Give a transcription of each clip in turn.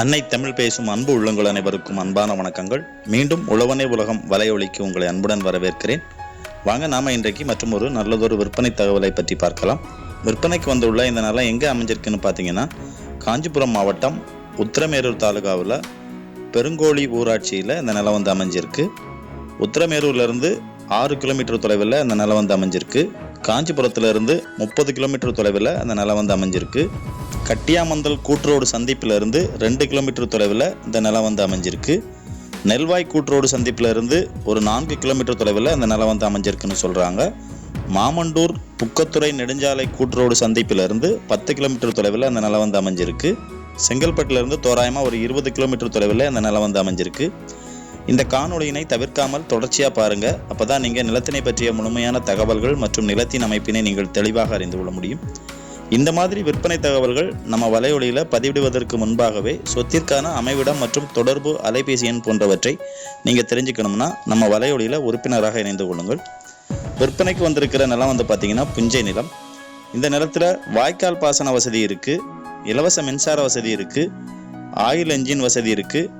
அன்னை தமிழ் பேசும் அன்பு உள்ளங்கள் அனைவருக்கும் அன்பான வணக்கங்கள். மீண்டும் உழவனே உலகம் வலையொலிக்கு உங்களை அன்புடன் வரவேற்கிறேன். வாங்க நாம இன்றைக்கு மற்றும் ஒரு நல்லதொரு விற்பனை தகவலை பற்றி பார்க்கலாம். விற்பனைக்கு வந்துள்ள இந்த நிலம் எங்கே அமைஞ்சிருக்குன்னு பார்த்தீங்கன்னா காஞ்சிபுரம் மாவட்டம் உத்திரமேரூர் தாலுகாவில் பெருங்கோழி ஊராட்சியில் இந்த நிலம் வந்து அமைஞ்சிருக்கு. உத்திரமேரூர்லேருந்து ஆறு கிலோமீட்டர் தொலைவில் இந்த நிலம் வந்து அமைஞ்சிருக்கு. காஞ்சிபுரத்துலேருந்து முப்பது கிலோமீட்டர் தொலைவில் அந்த நிலம் வந்து அமைஞ்சிருக்கு. கட்டியாமந்தல் கூட்டுரோடு சந்திப்பிலிருந்து ரெண்டு கிலோமீட்டர் தொலைவில் இந்த நிலம் வந்து அமைஞ்சிருக்கு. நெல்வாய் கூட்டுரோடு சந்திப்பிலிருந்து ஒரு நான்கு கிலோமீட்டர் தொலைவில் இந்த நிலம் வந்து அமைஞ்சிருக்குன்னு சொல்கிறாங்க மாமண்டூர் புக்கத்துறை நெடுஞ்சாலை கூட்டுரோடு சந்திப்பிலிருந்து பத்து கிலோமீட்டர் தொலைவில் அந்த நிலம் வந்து அமைஞ்சிருக்கு. செங்கல்பட்டுலேருந்து தோராயமாக ஒரு இருபது கிலோமீட்டர் தொலைவில் அந்த நிலம் வந்து அமைஞ்சிருக்கு. இந்த காணொலியினை தவிர்க்காமல் தொடர்ச்சியாக பாருங்கள் அப்போ தான் நீங்கள் நிலத்தினை பற்றிய முழுமையான தகவல்கள் மற்றும் நிலத்தின் அமைப்பினை நீங்கள் தெளிவாக அறிந்து கொள்ள முடியும். இந்த மாதிரி விற்பனை தகவல்கள் நம்ம வலையொலியில் பதிவிடுவதற்கு முன்பாகவே சொத்திற்கான அமைவிடம் மற்றும் தொடர்பு அலைபேசி எண் போன்றவற்றை நீங்கள் தெரிஞ்சுக்கணும்னா நம்ம வலையொலியில் உறுப்பினராக இணைந்து கொள்ளுங்கள். விற்பனைக்கு வந்திருக்கிற நிலம் வந்து பார்த்தீங்கன்னா புஞ்சை நிலம். இந்த நிலத்தில் வாய்க்கால் பாசன வசதி இருக்குது இலவச மின்சார வசதி இருக்குது ஆயில் என்ஜின் வசதி இருக்குது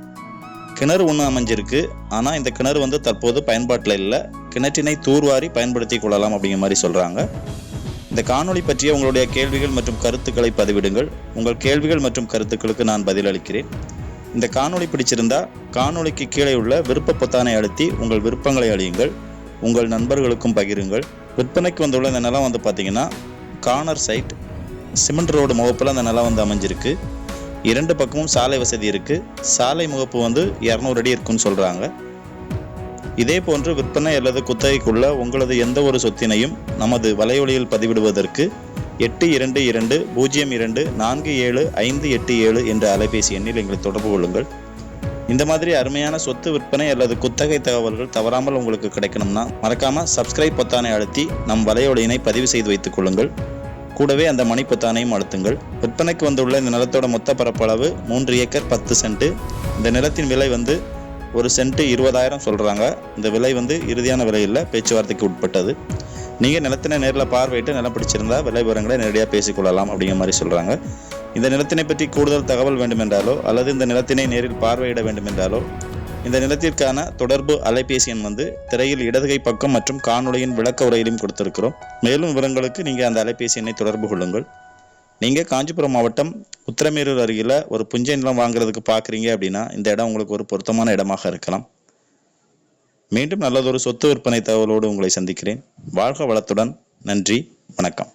கிணறு ஒன்று அமைஞ்சிருக்கு. ஆனால் இந்த கிணறு வந்து தற்போது பயன்பாட்டில் இல்லை. கிணற்றினை தூர்வாரி பயன்படுத்தி கொள்ளலாம் அப்படிங்கிற மாதிரி சொல்கிறாங்க இந்த காணொளி பற்றிய உங்களுடைய கேள்விகள் மற்றும் கருத்துக்களை பதிவிடுங்கள். உங்கள் கேள்விகள் மற்றும் கருத்துக்களுக்கு நான் பதிலளிக்கிறேன். இந்த காணொளி பிடிச்சிருந்தா காணொளிக்கு கீழே உள்ள விருப்ப பொத்தானை அழுத்தி உங்கள் விருப்பங்களை அழியுங்கள். உங்கள் நண்பர்களுக்கும் பகிருங்கள். விற்பனைக்கு வந்துள்ள இந்த நிலம் வந்து பார்த்தீங்கன்னா கார்னர் சைட் சிமெண்ட் ரோடு முகப்பில் அந்த நிலம் வந்து அமைஞ்சிருக்கு. இரண்டு பக்கமும் சாலை வசதி இருக்குது சாலை முகப்பு வந்து இரநூறு அடி இருக்குன்னு சொல்கிறாங்க இதே போன்று விற்பனை அல்லது குத்தகைக்குள்ள உங்களது எந்த ஒரு சொத்தினையும் நமது வலையொலியில் பதிவிடுவதற்கு எட்டு இரண்டு இரண்டு பூஜ்ஜியம் இரண்டு நான்கு ஏழு ஐந்து எட்டு ஏழு என்ற அலைபேசி எண்ணில் எங்களை தொடர்பு கொள்ளுங்கள். இந்த மாதிரி அருமையான சொத்து விற்பனை அல்லது குத்தகை தகவல்கள் தவறாமல் உங்களுக்கு கிடைக்கணும்னா மறக்காமல் சப்ஸ்கிரைப் பொத்தானை அழுத்தி நம் வலையொலியினை பதிவு செய்து வைத்துக் கொள்ளுங்கள். கூடவே அந்த மணிப்பொத்தானையும் அழுத்துங்கள். விற்பனைக்கு வந்துள்ள இந்த நிலத்தோட மொத்த பரப்பளவு மூன்று ஏக்கர் பத்து சென்ட். இந்த நிலத்தின் விலை வந்து ஒரு சென்ட்டு இருபதாயிரம் சொல்கிறாங்க இந்த விலை வந்து இறுதியான விலை இல்லை பேச்சுவார்த்தைக்கு உட்பட்டது. நீங்கள் நிலத்தினை நேரில் பார்வையிட்டு நிலம் பிடிச்சிருந்தா விலை விவரங்களை நேரடியாக பேசிக்கொள்ளலாம் அப்படிங்கிற மாதிரி சொல்கிறாங்க இந்த நிலத்தினை பற்றி கூடுதல் தகவல் வேண்டுமென்றாலோ அல்லது இந்த நிலத்தினை நேரில் பார்வையிட வேண்டுமென்றாலோ இந்த நிலத்திற்கான தொடர்பு அலைபேசி எண் வந்து திரையில் இடதுகை பக்கம் மற்றும் காணொலியின் விளக்க உரையிலும் கொடுத்திருக்கிறோம். மேலும் விவரங்களுக்கு நீங்கள் அந்த அலைபேசி எண்ணை தொடர்பு கொள்ளுங்கள். நீங்கள் காஞ்சிபுரம் மாவட்டம் உத்திரமேரூர் அருகில் ஒரு புஞ்சை நிலம் வாங்குறதுக்கு பார்க்குறீங்க அப்படின்னா இந்த இடம் உங்களுக்கு ஒரு பொருத்தமான இடமாக இருக்கலாம். மீண்டும் நல்லதொரு சொத்து விற்பனை தகவலோடு உங்களை சந்திக்கிறேன். வாழ்க வளத்துடன். நன்றி. வணக்கம்.